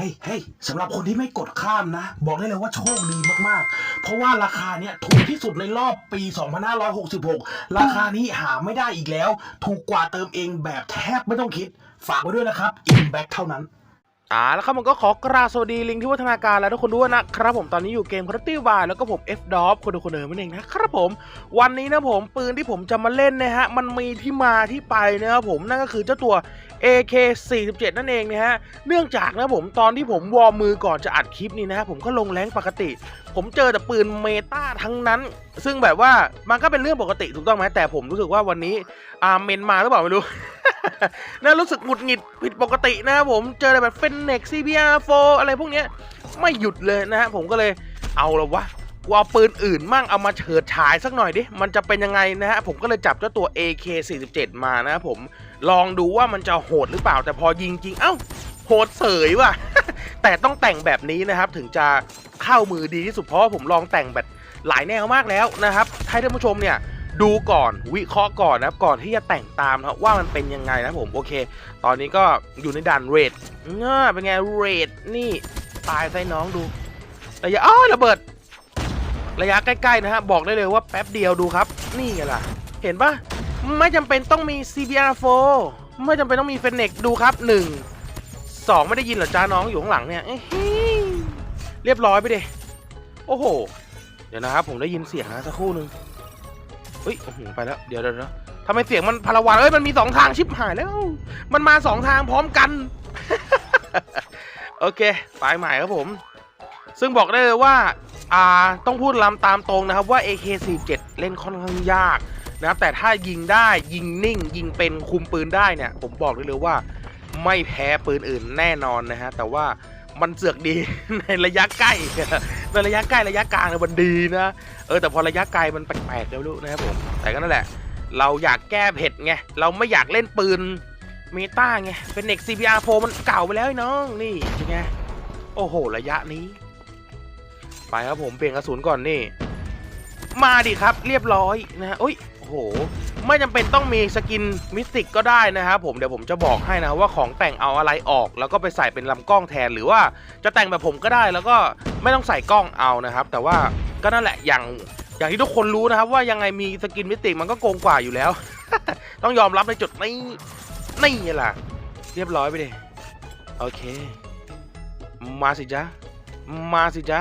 ฮ้ยเฮ้ยสำหรับคนที่ไม่กดข้ามนะ บอกได้เลยว่าโชคดีมากๆ เพราะว่าราคาเนี้ยถูกที่สุดในรอบปี 2566 ราคานี้หาไม่ได้อีกแล้ว ถูกกว่าเติมเองแบบแทบไม่ต้องคิด ฝากไว้ด้วยนะครับ Inback เท่านั้นอ่าแล้วครับผมก็ขอกราสวัสดีลิงที่วัฒนาการแล้วทุกคนด้วยนะครับผมตอนนี้อยู่เกมคร์ตี้วายแล้วก็ผม F d o p คนดูคนเดิมนั่นเองนะครับผมวันนี้นะผมปืนที่ผมจะมาเล่นนะฮะมันมีที่มาที่ไปนะครับผมนั่นก็คือเจ้าตัว AK 47 นั่นเองนะฮะ เนื่องจากนะผมตอนที่ผมวอร์มมือก่อนจะอัดคลิปนี้นะฮะผมก็ลงแรงปกติ ผมเจอแต่ปืนเมตาทั้งนั้น ซึ่งแบบว่ามันก็เป็นเรื่องปกติถูกต้องไหมแต่ผมรู้สึกว่าวันนี้อาเมนมาหรือเปล่าไม่รู้น่ารู้สึกหงุดหงิดผิดปกตินะครับผมเจออะไรแบบเฟนเน็ก CBR4 อะไรพวกเนี้ยไม่หยุดเลยนะฮะผมก็เลยเอาละวะ กูเอาปืนอื่นมั่งเอามาเฉิดฉายสักหน่อยดิ มันจะเป็นยังไงนะฮะ ผมก็เลยจับเจ้าตัว AK47 มานะครับผมลองดูว่ามันจะโหดหรือเปล่าแต่พอยิงจริงเอ้าโหดเสยว่ะ แต่ต้องแต่งแบบนี้นะครับถึงจะเข้ามือดีที่สุดเพราะผมลองแต่งแบบหลายแนวมากแล้วนะครับให้ท่านผู้ชมเนี่ยดูก่อนวิเคราะห์ก่อนนะครับก่อนที่จะแต่งตามนะครับว่ามันเป็นยังไงนะผมโอเค ตอนนี้ก็อยู่ในด่านเรดเน่าเป็นไงเรดนี่ตายใส่น้องดูระยะอ้อระเบิด ระยะใกล้ๆนะฮะบอกได้เลยว่าแป๊บเดียวดูครับ นี่ไงล่ะ เห็นปะไม่จำเป็นต้องมี CBR4 ไม่จำเป็นต้องมีเฟนเน็กดูครับ 1 2 ไม่ได้ยินเหรอจ้าน้องอยู่ข้างหลังเนี่ยเรียบร้อยไปเดโอ้โห เดี๋ยวนะครับ ผมได้ยินเสียงนะสักครู่หนึ่งเฮ้ยโอ้โหไปแล้วเดี๋ยวเดี๋ยวเดี๋ยวทำไมเสียงมันพลวันเอ้ยมันมีสองทางชิบหายแล้ว มันมาสองทางพร้อมกัน โอเค ไปใหม่ครับผม ซึ่งบอกได้เลยว่าอ่าต้องพูดลำตามตรงนะครับว่า AK47 เล่นค่อนข้างยากนะครับแต่ถ้ายิงได้ยิงนิ่ง ยิงเป็นคุมปืนได้เนี่ย ผมบอกได้เลยว่า ไม่แพ้ปืนอื่นแน่นอนนะฮะแต่ว่ามันเสือกดีในระยะใกล้ในระยะใกล้ระยะกลางเนี่ยมันดีนะเออแต่พอระยะไกลมันแปลกๆแล้วลูกนะครับผมแต่ก็นั่นแหละ เราอยากแก้เผ็ดไงเราไม่อยากเล่นปืนเมตาไงเป็นเน็ก CBR4 มันเก่าไปแล้วน้องนี่เป็นไงโอ้โห ระยะนี้ ไปครับผมเปลี่ยนกระสุนก่อนนี่ มาดิครับเรียบร้อยนะฮะโอ้ยโห ไม่จำเป็นต้องมีสกินมิสติกก็ได้นะครับผมเดี๋ยวผมจะบอกให้นะว่าของแต่งเอาอะไรออก แล้วก็ไปใส่เป็นลำกล้องแทนหรือว่าจะแต่งแบบผมก็ได้แล้วก็ไม่ต้องใส่กล้องเอานะครับ แต่ว่าก็นั่นแหละอย่างอย่างที่ทุกคนรู้นะครับ ว่ายังไงมีสกินมิสติกมันก็โกงกว่าอยู่แล้ว ต้องยอมรับในจุดนี้นี่แหละเรียบร้อยไปเลยโอเค มาสิจ๊ะมาสิจ๊ะ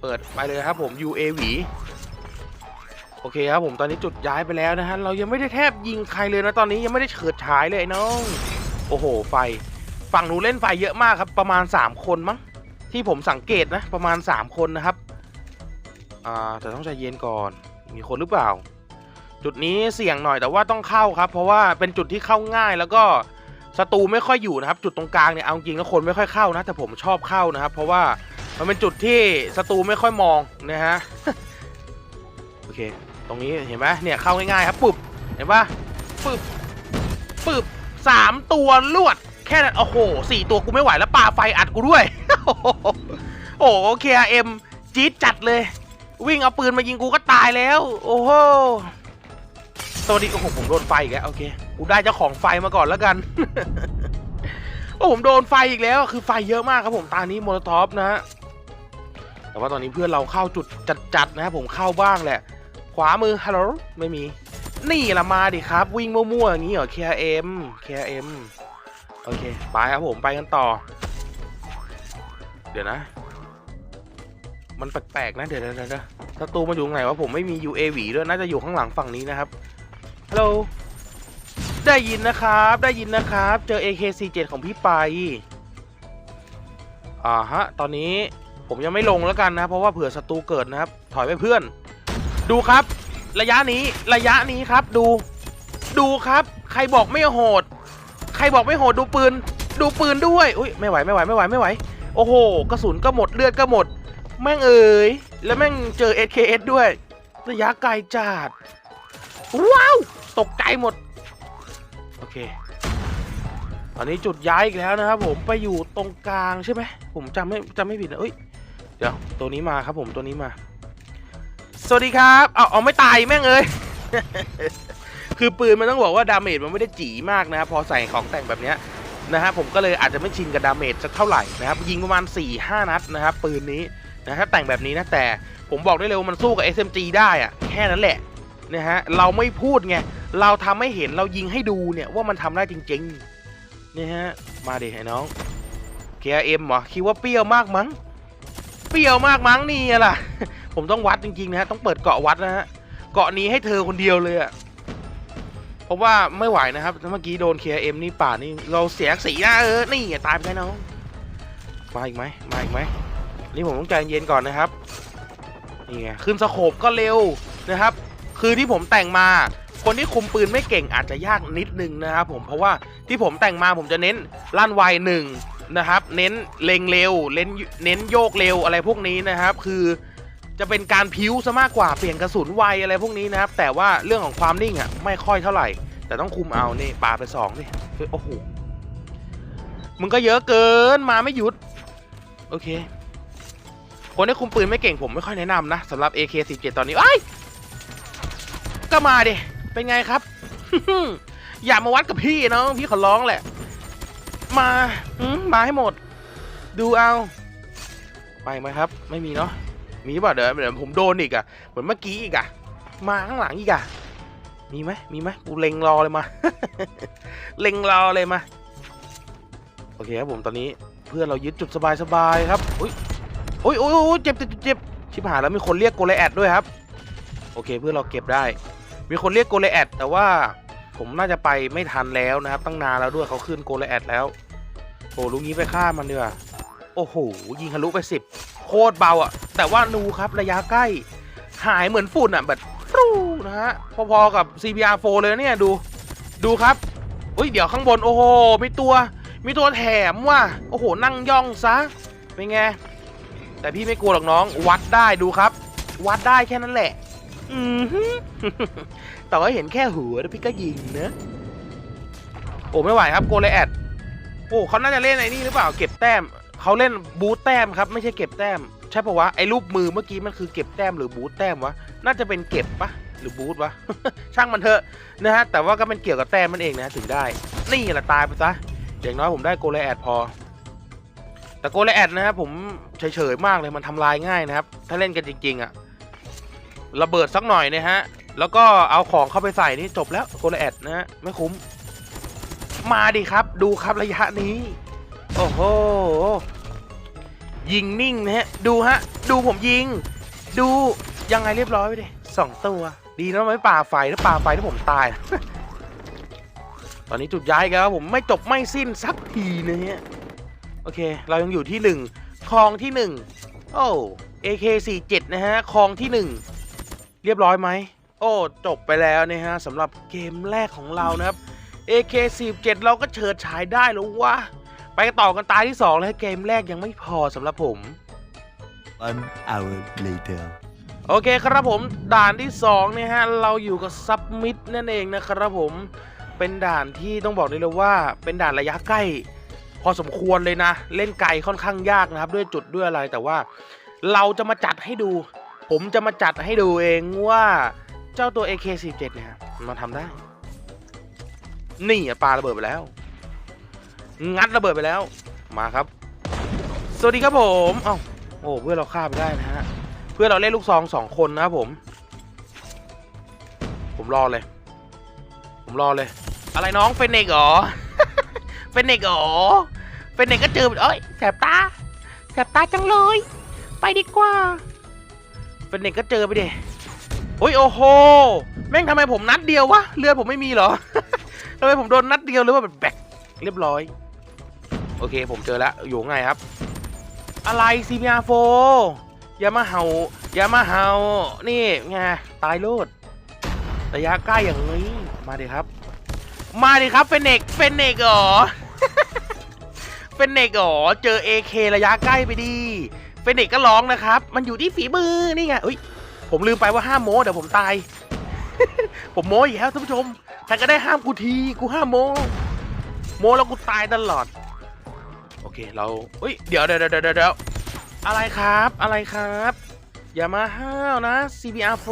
เปิดไปเลยครับผม UAV โอเคครับผมตอนนี้จุดย้ายไปแล้วนะฮะเรายังไม่ได้แทบยิงใครเลยนะตอนนี้ยังไม่ได้เฉิดฉายเลยน้องโอ้โห ไฟ ฝั่งหนูเล่นไฟเยอะมากครับ ประมาณ 3 คนมั้งที่ผมสังเกตนะ ประมาณ 3 คนนะครับอ่าแต่ต้องใจเย็นก่อนมีคนหรือเปล่า จุดนี้เสี่ยงหน่อยแต่ว่าต้องเข้าครับ เพราะว่าเป็นจุดที่เข้าง่ายแล้วก็ศัตรูไม่ค่อยอยู่นะครับ จุดตรงกลางเนี่ยเอาจริงแล้วคนไม่ค่อยเข้านะ แต่ผมชอบเข้านะครับ เพราะว่า มันเป็นจุดที่ศัตรูไม่ค่อยมองนะฮะ โอเค ตรงนี้เห็นไหมเนี่ยเข้าง่ายๆครับปุ๊บ เห็นปะปุ๊บปุ๊บสามตัวลวด แค่นั้นโอ้โหสี่ตัวกูไม่ไหวแล้วปาไฟอัดกูด้วย โอ้โหเคเอ็มจี๊ดจัดเลย วิ่งเอาปืนมายิงกูก็ตายแล้ว โอ้โหสวัสดีโอ้โหผมโดนไฟอีกแล้วโอเค กูได้เจ้าของไฟมาก่อนแล้วกัน โอ้ผมโดนไฟอีกแล้ว คือไฟเยอะมากครับผมตานี้โมโลท็อฟนะฮะ แต่ว่าตอนนี้เพื่อนเราเข้าจุดจัดๆนะครับผมเข้าบ้างแหละ ขวามือฮัลโหลไม่มี นี่ละมาดิครับ วิ่งมั่วๆอย่างนี้เหรอ KM KM โอเค ไปครับผมไปกันต่อ เดี๋ยวนะ มันแปลกๆนะ เดี๋ยวเดี๋ยวเดี๋ยวศัตรูมาอยู่ตรงไหนวะผมไม่มี UAV ด้วยน่าจะอยู่ข้างหลังฝั่งนี้นะครับฮัลโหลได้ยินนะครับ ได้ยินนะครับ เจอ AK47 ของพี่ไปอ่าฮะ ตอนนี้ ผมยังไม่ลงแล้วกันนะเพราะว่าเผื่อศัตรูเกิดนะครับ ถอยไปเพื่อน ดูครับ ระยะนี้ระยะนี้ครับดู ดูครับ ใครบอกไม่โหด ใครบอกไม่โหดดูปืน ดูปืนด้วยอุ้ยไม่ไหวไม่ไหวไม่ไหวไม่ไหว โอ้โห กระสุนก็หมดเลือดก็หมด แม่งเอ๋ยแล้วแม่งเจอ SKS ด้วย ระยะไกลจัดว้าวตกใจหมด โอเคตอนนี้จุดย้ายอีกแล้วนะครับผมไปอยู่ตรงกลางใช่ไหมผมจำไม่จำไม่ผิดนะเอ้ย เดี๋ยวตัวนี้มาครับผมตัวนี้มา สวัสดีครับเอาเอาไม่ตายแม่งเอ้ยคือปืนมันต้องบอกว่าดาเมจมันไม่ได้จีมากนะครับพอใส่ของแต่งแบบเนี้ยนะฮะผมก็เลยอาจจะไม่ชินกับดาเมจสักเท่าไหร่นะครับยิงประมาณ 4-5 นัดนะครับปืนนี้นะถ้าแต่งแบบนี้นะแต่ผมบอกได้เลยว่ามันสู้กับ SMG ได้อะแค่นั้นแหละนะฮะเราไม่พูดไงเราทำให้เห็นเรายิงให้ดูเนี่ยว่ามันทำได้จริงๆนี่ฮะมาดิไอ้น้อง KM เหรอคิดว่าเปรี้ยวมากมั้ง เปรี้ยวมากมั้งนี่ล่ะ ผมต้องวัดจริงๆนะฮะต้องเปิดเกาะวัดนะฮะเกาะนี้ให้เธอคนเดียวเลยอะเพราะว่าไม่ไหวนะครับเมื่อกี้โดน KM นี่ป่านี่เราเสียสีนะเออนี่ตายไปแล้วน้องมาอีกไหมมาอีกไหมนี่ผมต้องใจเย็นก่อนนะครับนี่ไงขึ้นสโคปก็เร็วนะครับ คือที่ผมแต่งมา คนที่คุมปืนไม่เก่งอาจจะยากนิดนึงนะครับผมเพราะว่าที่ผมแต่งมาผมจะเน้นลั่นไวหนึ่ง นะครับ เน้นเล็งเร็วเน้นเน้นโยกเร็วอะไรพวกนี้นะครับ คือจะเป็นการพิ้วซะมากกว่าเปลี่ยนกระสุนไวอะไรพวกนี้นะครับ แต่ว่าเรื่องของความนิ่งอะไม่ค่อยเท่าไหร่ แต่ต้องคุมเอานี่ปาไปสองดิโอ้โหมึงก็เยอะเกินมาไม่หยุด โอเค คนที่คุมปืนไม่เก่งผมไม่ค่อยแนะนำนะสำหรับ AK47 ตอนนี้ไอ้ก็มาดิเป็นไงครับ อย่ามาวัดกับพี่เนาะพี่ขอร้องแหละ มาอืมมาให้หมด ดูเอา ไปไหมครับ ไม่มีเนาะ มีป่าเดี๋ยวเดี๋ยวผมโดนอีกอะเหมือนเมื่อกี้อีกอะมาข้างหลังอีกอะมีไหมมีไหมกูเล็งรอเลยมา เล็งรอเลยมา โอเคครับผมตอนนี้เพื่อนเรายึดจุดสบายๆครับ อุ้ยอุ้ยอุ้ยอุ้ยเจ็บเจ็บเจ็บเจ็บชิบหายแล้วมีคนเรียกโกเลแอดด้วยครับ โอเคเพื่อนเราเก็บได้ มีคนเรียกโกเลแอดแต่ว่า ผมน่าจะไปไม่ทันแล้วนะครับ ตั้งนานแล้วด้วยเขาขึ้นโกลแอดแล้วโอ้ลุงนี้ไปฆ่ามันดีกว่าโอ้โหยิงทะลุไปสิบโคตรเบาอะแต่ว่านูครับระยะใกล้ หายเหมือนฝุ่นอะแบบฟรูนะฮะพอๆกับ CBR4 เลยเนี่ยดูดูครับอุ้ยเดี๋ยวข้างบนโอ้โหมีตัว มีตัวแถมว่ะโอ้โหนั่งย่องซะเป็นไงแต่พี่ไม่กลัวหรอกน้อง วัดได้ดูครับ วัดได้แค่นั้นแหละอือหือ แต่ว่าเห็นแค่หัวแล้วพี่ก็ยิงนะโอ้ไม่ไหวครับโกเลแอดโอ้เขาน่าจะเล่นไอ้นี่หรือเปล่าเก็บแต้มเขาเล่นบูทแต้มครับไม่ใช่เก็บแต้ม ใช่ปะวะไอ้รูปมือเมื่อกี้มันคือเก็บแต้มหรือบูทแต้มวะน่าจะเป็นเก็บปะหรือบูทวะช่างมันเถอะนะฮะแต่ว่าก็เป็นเกี่ยวกับแต้มมันเองนะถึงได้ นี่แหละตายไปซะอย่างน้อยผมได้โกเลแอดพอ แต่โกเลแอดนะครับผมเฉยๆมากเลยมันทำลายง่ายนะครับ ถ้าเล่นกันจริง ๆอะระเบิดสักหน่อยนะฮะ แล้วก็เอาของเข้าไปใส่นี่จบแล้วโกลแอดนะฮะไม่คุ้ม มาดิครับ ดูครับระยะนี้ โอ้โห ยิงนิ่งนะฮะ ดูฮะ ดูผมยิง ดูยังไงเรียบร้อยไปดิสองตัว ดีนะไม่ป่าไฟถ้าป่าไฟที่ผมตาย ตอนนี้จุดย้ายกันแล้วผมไม่จบไม่สิ้นสักทีนะฮะ โอเค เรายังอยู่ที่หนึ่งคลองที่หนึ่งโอ้ AK47 นะฮะคลองที่หนึ่งเรียบร้อยไหม โอ้จบไปแล้วนะฮะสำหรับเกมแรกของเรานะครับ AK47 เราก็เฉิดฉายได้แล้ววะไปต่อกันตาที่2แล้วเกมแรกยังไม่พอสำหรับผม One hour later. โอเคครับผมด่านที่2เนี่ยฮะเราอยู่กับซับมิดนั่นเองนะครับผมเป็นด่านที่ต้องบอกได้เลยว่า เป็นด่านระยะใกล้ พอสมควรเลยนะ เล่นไกลค่อนข้างยากนะครับ ด้วยจุดด้วยอะไรแต่ว่า เราจะมาจัดให้ดู ผมจะมาจัดให้ดูเองว่า เจ้าตัว AK47 เนี่ยมันมาทำได้ นี่อะปาระเบิดไปแล้ว งัดระเบิดไปแล้ว มาครับ สวัสดีครับผมเอ้าโอ้เพื่อเราฆ่าไปได้นะฮะ เพื่อเราเล่นลูกซองสองคนนะครับผม ผมรอเลย ผมรอเลย อะไรน้องเฟนเนกเหรอเฟนเนกเหรอเฟนเนกก็เจอเอ้ยแสบตา แสบตาจังเลย ไปดีกว่าเฟนเนกก็เจอไปเดิโอ้ยโอ้โห แม่งทำไมผมนัดเดียววะ เลือดผมไม่มีเหรอ ทำไมผมโดนนัดเดียวหรือว่าแบบแบกเรียบร้อย โอเคผมเจอแล้วอยู่ไงครับ อะไร CPR4 อย่ามาเห่าอย่ามาเห่านี่ไงตายโลดระยะใกล้อย่างนี้ มาดิครับ มาดิครับเฟนเนกเฟนเนกเหรอเฟนเนกอ๋อเจอ AK ระยะใกล้ไปดีเฟนเนกก็ร้องนะครับ มันอยู่ที่ฝีมือนี่ไงอุ้ย ผมลืมไปว่าห้ามโม้เดี๋ยวผมตาย ผมโม้อีกแล้วท่านผู้ชมใครก็ได้ห้ามกูทีกูห้ามโม้โม้แล้วกูตายตลอด โอเคเราเฮ้ยเดี๋ยวเดี๋ยวเดี๋ยวเดี๋ยวเดี๋ยวอะไรครับอะไรครับอย่ามาห้าวนะ CBR4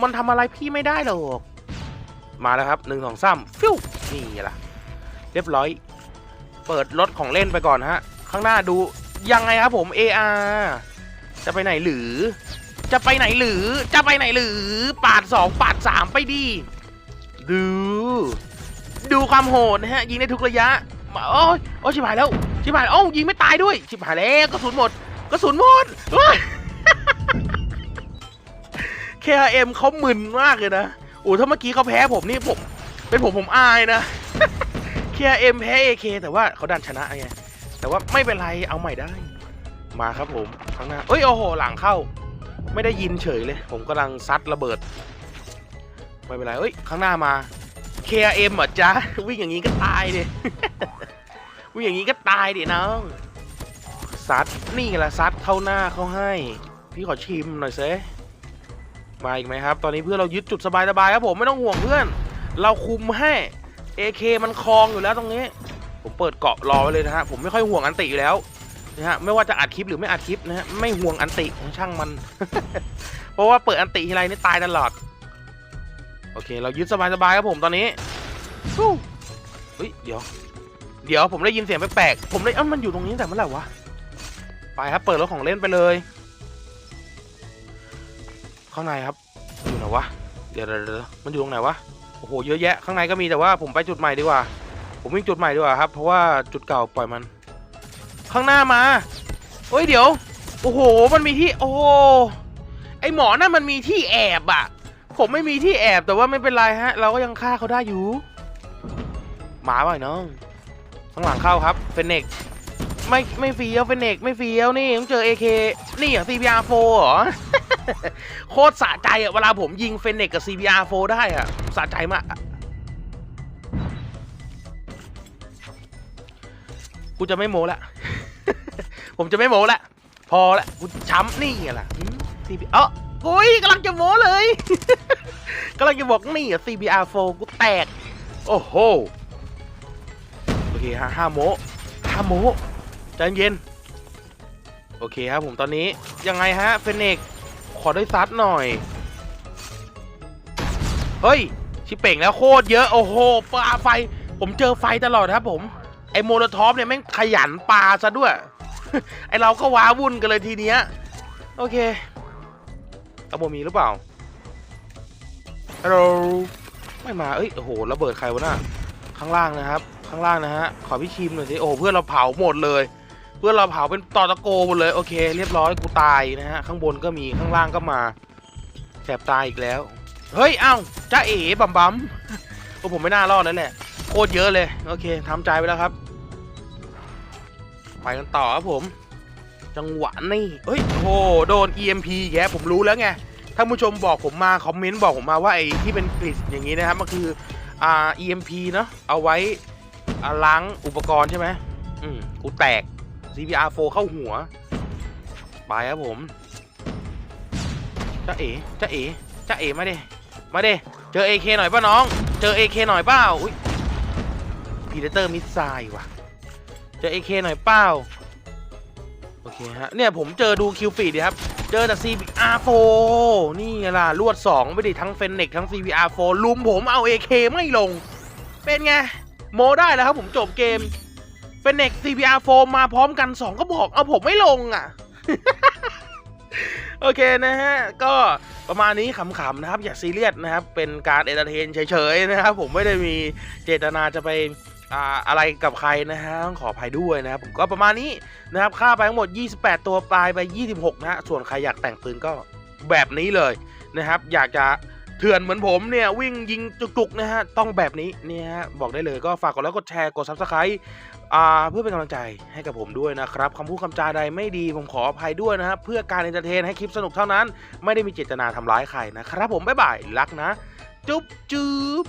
มันทำอะไรพี่ไม่ได้หรอกมาแล้วครับหนึ่งสองสามฟิวนี่ล่ะ เรียบร้อย เปิดรถของเล่นไปก่อนฮะ ข้างหน้าดูยังไงครับผม AR จะไปไหนหรือ จะไปไหนหรือ จะไปไหนหรือ ปาดสองปาดสามไปดี ดู ดูความโหดนะฮะ ยิงได้ทุกระยะ โอ้ยโอ้ชิบหายแล้ว ชิบหายโอ้ยิงไม่ตายด้วย ชิบหายแล้วกระสุนหมดกระสุนหมดเฮ้ย KRM เขามึนมากเลยนะโอ้ถ้าเมื่อกี้เขาแพ้ผมนี่ผม เป็นผมผมอายนะ KRM แพ้ AK แต่ว่าเขาดันชนะไง แต่ว่าไม่เป็นไรเอาใหม่ได้ มาครับผมข้างหน้าเอ้ยโอ้โหหลังเข้า ไม่ได้ยินเฉยเลย ผมกำลังซัดระเบิดไม่เป็นไรเอ้ยข้างหน้ามา KRM เหรอจ๊ะวิ่งอย่างนี้ก็ตายดิวิ่งอย่างนี้ก็ตายดิน้องซัดนี่แหละซัดเข้าหน้าเขาให้ พี่ขอชิมหน่อยเซมาอีกไหมครับ ตอนนี้เพื่อนเรายึดจุดสบายๆครับผมไม่ต้องห่วงเพื่อน เราคุมให้ AK มันคลองอยู่แล้วตรงนี้ ผมเปิดเกาะรอไว้เลยนะฮะผมไม่ค่อยห่วงอันติอยู่แล้ว นะฮะไม่ว่าจะอัดคลิปหรือไม่อัดคลิปนะฮะไม่ห่วงอันติช่างมัน เพราะว่าเปิดอันติทีไรนี่ตายตลอด โอเค เรายึดสบายๆครับผมตอนนี้ฟู้เฮ้ยเดี๋ยว เดี๋ยวผมได้ยินเสียงแปลกๆผมได้เอ้ามันอยู่ตรงนี้แต่เมื่อไหร่วะไปครับเปิดรถของเล่นไปเลยข้างในครับอยู่ไหนวะเดี๋ยวเดี๋ยวเดี๋ยวมันอยู่ตรงไหนวะโอ้โหเยอะแยะข้างในก็มีแต่ว่าผมไปจุดใหม่ดีกว่า ผมวิ่งจุดใหม่ดีกว่าครับเพราะว่าจุดเก่าปล่อยมัน ข้างหน้ามาเฮ้ยเดี๋ยว โอ้โห มันมีที่ โอ้ไอหมอนั่นมันมีที่แอบอะผมไม่มีที่แอบแต่ว่าไม่เป็นไรฮะ เราก็ยังฆ่าเขาได้อยู่ หมาบ่อยน้อง ข้างหลังเข้าครับ เฟนเนกไม่ไม่เฟี้ยวเฟนเนกไม่เฟี้ยวนี่ต้องเจอ AK นี่เหรอ CBR4 เหรอ โคตรสะใจอะเวลาผมยิงเฟนเนกกับ CBR4 ได้อะสะใจมาก กูจะไม่โมละ ผมจะไม่โมละ พอละกูช้ำนี่ไงล่ะอืม CB เออโอ้ยกำลังจะโมเลยกำลังจะบอกนี่อะ CBR4 กูแตก โอ้โห โอเคฮะห้าโมห้าโมใจเย็น โอเคครับผมตอนนี้ยังไงฮะเฟนเนกขอได้ซัดหน่อย เฮ้ย ชิเป่งแล้วโคตรเยอะ โอ้โหปลาไฟ ผมเจอไฟตลอดครับผม อ้โมโลทอฟเนี่ยแม่งขยันปลาซะด้วย ไอ้เราก็ว้าวุ่นกันเลยทีเนี้ย โอเคเอาโมมีหรือเปล่าฮัลโหลไม่มา เอ้ย โอ้โห ระเบิดใครวะน่ะ ข้างล่างนะครับ ข้างล่างนะฮะ ขอพี่ชิมหน่อยสิ โอ้โห เพื่อนเราเผาหมดเลย เพื่อนเราเผาเป็นตอตะโกหมดเลย โอเค เรียบร้อย กูตายนะฮะ ข้างบนก็มี ข้างล่างก็มา แสบตายอีกแล้ว เฮ้ย เอ้าจ้าเอ๋บัมบัมโอ้ผมไม่น่ารอดแล้วแหละ โคตรเยอะเลย โอเคทำใจไปแล้วครับ ไปกันต่อครับผม จังหวะนี่เฮ้ยโอ้โหโดน EMP แกผมรู้แล้วไงถ้าผู้ชมบอกผมมาคอมเมนต์บอกผมมาว่าไอ้ที่เป็นกริดอย่างนี้นะครับมันคืออ่า EMP เนอะเอาไว้ล้างอุปกรณ์ใช่ไหมอืมกูแตก CPR4 เข้าหัว ไปครับผมจ้าเอ๋จ้าเอ๋จ้าเอ๋มาเด้มาเด้เจอ AK หน่อยป่ะน้อง เจอ AK หน่อยเปล่าอุ้ยพีเดเตอร์มิสไซล์ว่ะ เจอ AK หน่อยเปล่าโอเคฮะเนี่ยผมเจอดูคิวฟีดดิครับ เจอแต่ CPR4 นี่ไงล่ะลวด2ไม่ได้ทั้งเฟนเน็กทั้ง CPR4 ลุมผมเอา AK ไม่ลง เป็นไง โมได้แล้วครับผมจบเกมเฟนเน็ก CPR4 มาพร้อมกัน2ก็บอกเอาผมไม่ลงอะโอเคนะฮะ ก็ประมาณนี้ขำๆนะครับ อย่าซีเรียสนะครับ เป็นการเอนเตอร์เทนเฉยๆนะครับ ผมไม่ได้มีเจตนาจะไป อะไรกับใครนะฮะต้องขออภัยด้วยนะครับผมก็ประมาณนี้นะครับฆ่าไปทั้งหมด 28 ตัวปลายไป 26 นะฮะส่วนใครอยากแต่งปืนก็แบบนี้เลยนะครับ อยากจะเถื่อนเหมือนผมเนี่ยวิ่งยิงจุกๆนะฮะต้องแบบนี้เนี่ยฮะบอกได้เลยก็ฝากกดไลค์กดแชร์กด Subscribe เพื่อเป็นกำลังใจให้กับผมด้วยนะครับคำพูดคำจาใดไม่ดีผมขออภัยด้วยนะครับเพื่อการเอนเตอร์เทนให้คลิปสนุกเท่านั้น ไม่ได้มีเจตนาทำร้ายใครนะครับผมบ๊ายบายรักนะ จุ๊บจุ๊บ